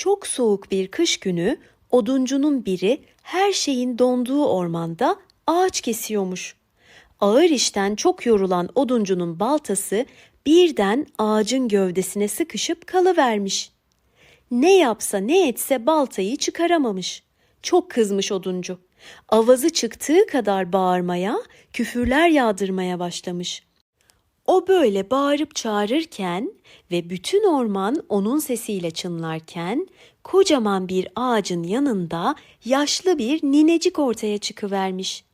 Çok soğuk bir kış günü oduncunun biri her şeyin donduğu ormanda ağaç kesiyormuş. Ağır işten çok yorulan oduncunun baltası birden ağacın gövdesine sıkışıp kalıvermiş. Ne yapsa ne etse baltayı çıkaramamış. Çok kızmış oduncu. Avazı çıktığı kadar bağırmaya, küfürler yağdırmaya başlamış. O böyle bağırıp çağırırken ve bütün orman onun sesiyle çınlarken kocaman bir ağacın yanında yaşlı bir ninecik ortaya çıkıvermiş.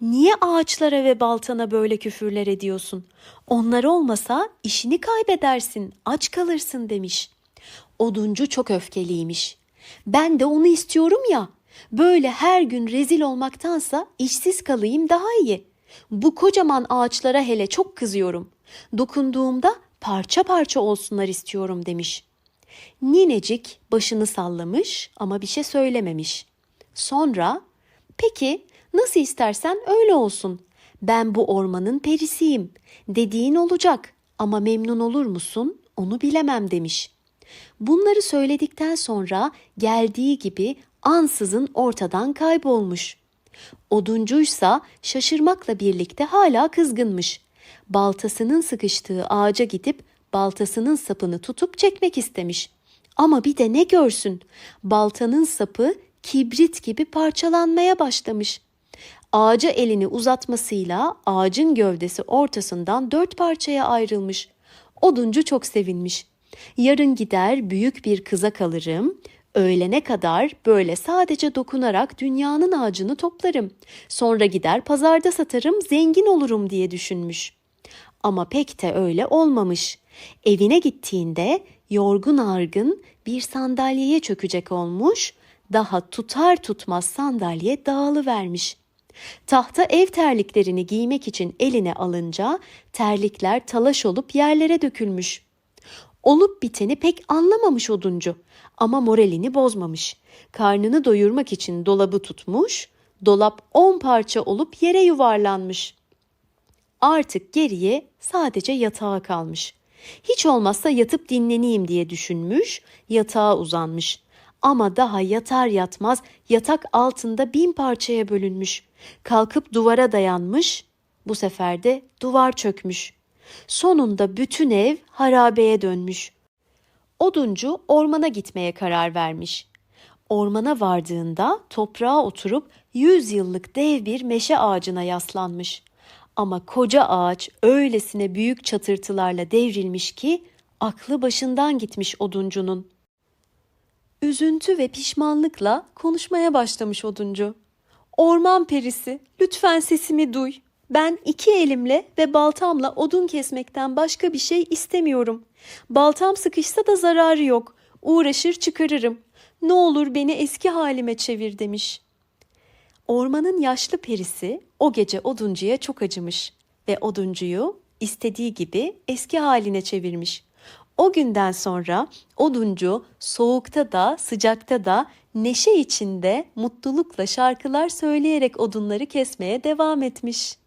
Niye ağaçlara ve baltana böyle küfürler ediyorsun? Onlar olmasa işini kaybedersin, aç kalırsın demiş. Oduncu çok öfkeliymiş. Ben de onu istiyorum ya. Böyle her gün rezil olmaktansa işsiz kalayım daha iyi. Bu kocaman ağaçlara hele çok kızıyorum. Dokunduğumda parça parça olsunlar istiyorum demiş. Ninecik başını sallamış ama bir şey söylememiş. Sonra peki nasıl istersen öyle olsun. Ben bu ormanın perisiyim. Dediğin olacak ama memnun olur musun onu bilemem demiş. Bunları söyledikten sonra geldiği gibi ansızın ortadan kaybolmuş. Oduncuysa şaşırmakla birlikte hala kızgınmış. Baltasının sıkıştığı ağaca gidip baltasının sapını tutup çekmek istemiş. Ama bir de ne görsün? Baltanın sapı kibrit gibi parçalanmaya başlamış. Ağaca elini uzatmasıyla ağacın gövdesi ortasından dört parçaya ayrılmış. Oduncu çok sevinmiş. Yarın gider büyük bir kıza kalırım. Öğlene kadar böyle sadece dokunarak dünyanın ağacını toplarım. Sonra gider pazarda satarım, zengin olurum diye düşünmüş. Ama pek de öyle olmamış. Evine gittiğinde yorgun argın bir sandalyeye çökecek olmuş. Daha tutar tutmaz sandalye dağılıvermiş. Tahta ev terliklerini giymek için eline alınca terlikler talaş olup yerlere dökülmüş. Olup biteni pek anlamamış oduncu ama moralini bozmamış. Karnını doyurmak için dolabı tutmuş, dolap on parça olup yere yuvarlanmış. Artık geriye sadece yatağa kalmış. Hiç olmazsa yatıp dinleneyim diye düşünmüş, yatağa uzanmış. Ama daha yatar yatmaz yatak altında bin parçaya bölünmüş. Kalkıp duvara dayanmış, bu sefer de duvar çökmüş. Sonunda bütün ev harabeye dönmüş. Oduncu ormana gitmeye karar vermiş. Ormana vardığında toprağa oturup yüz yıllık dev bir meşe ağacına yaslanmış. Ama koca ağaç öylesine büyük çatırtılarla devrilmiş ki aklı başından gitmiş oduncunun. Üzüntü ve pişmanlıkla konuşmaya başlamış oduncu. Orman perisi, lütfen sesimi duy. Ben iki elimle ve baltamla odun kesmekten başka bir şey istemiyorum. Baltam sıkışsa da zararı yok. Uğraşır çıkarırım. Ne olur beni eski halime çevir demiş. Ormanın yaşlı perisi o gece oduncuya çok acımış ve oduncuyu istediği gibi eski haline çevirmiş. O günden sonra oduncu soğukta da sıcakta da neşe içinde mutlulukla şarkılar söyleyerek odunları kesmeye devam etmiş.